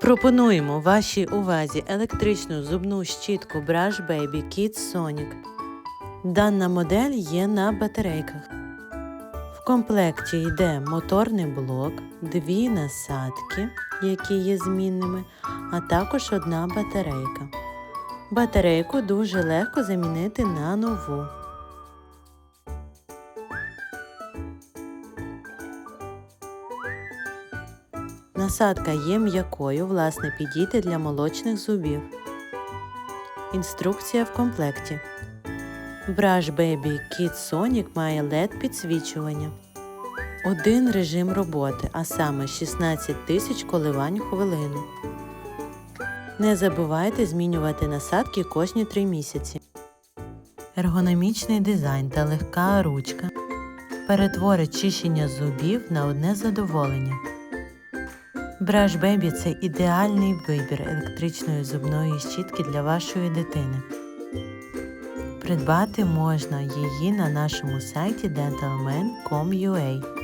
Пропонуємо вашій увазі електричну зубну щітку Brush Baby Kids Sonic. Дана модель є на батарейках. В комплекті йде моторний блок, дві насадки, які є змінними, а також одна батарейка. Батарейку дуже легко замінити на нову. Насадка є м'якою, власне, підійде для молочних зубів. Інструкція в комплекті. Brush Baby Kid Sonic має LED підсвічування. Один режим роботи, а саме 16 тисяч коливань хвилину. Не забувайте змінювати насадки кожні 3 місяці. Ергономічний дизайн та легка ручка перетворить чищення зубів на одне задоволення. Brush Baby – це ідеальний вибір електричної зубної щітки для вашої дитини. Придбати можна її на нашому сайті dentalman.com.ua